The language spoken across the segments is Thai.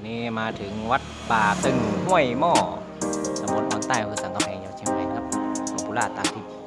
วันนี้มาถึงวัดป่าตึงห้วยหม้อตำบลออนใต้อำเภอสังกะแพงจังหวัดเชียงใหม่ครับหลวงปู่ล่าตาทิพย์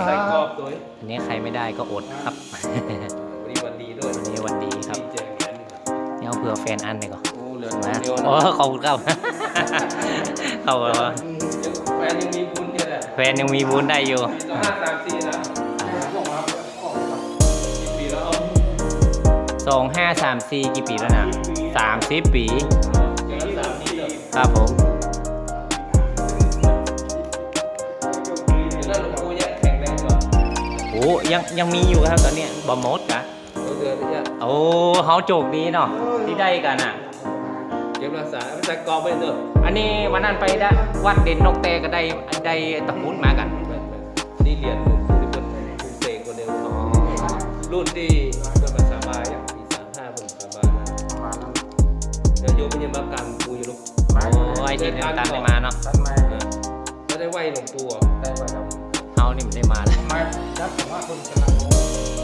พระแจกใส่กรอบตัวอันนี้ใครไม่ได้ก็อดครับ วันนี้วันดีด้วย วันนี้วันดีครับดีเจอกันครับนี่เอาเผื่อแฟนอันเลยก่อนโอ้เหลือนะเดียวโอ้นะขอบคุณครับเข้ามาแฟนยังมีบุญเนี่ยแหละแฟนยังมีบุญได้อยู่ปีสองห้าสามสี่นะกี่ปีแล้วเอาสองห้าสามสี่กี่ปีแล้วนะสามสิบปีเจอสามปีแล้วครับผม โอ้ยังยังมีอยู่ครับตอนเนี้ยบอมดกะเราเดือนนี้โอ้เขาโจกดีเนาะที่ได้กันอะเก็บรักษาไม่ใส่กรอบไปเถอะอันนี้วันนั้นไปได้วัดเด่นนกเตก็ได้ได้ตะพุดมากันนี่เหรียญหลวงปู่ที่เป็นคุณเสกคนเดียวรุ่นที่เป็นภาษาบาอย่างปีสามห้าเป็นภาษาบานะเดี๋ยวโยมเป็นมากรรมปูอยู่ลูกโอ้ยที่เดินตามได้มาเนาะก็ได้ไหวหลวงปู่อะเฮา นี่มันได้มาแล้ว มาแล้วผมว่าคุกำลัง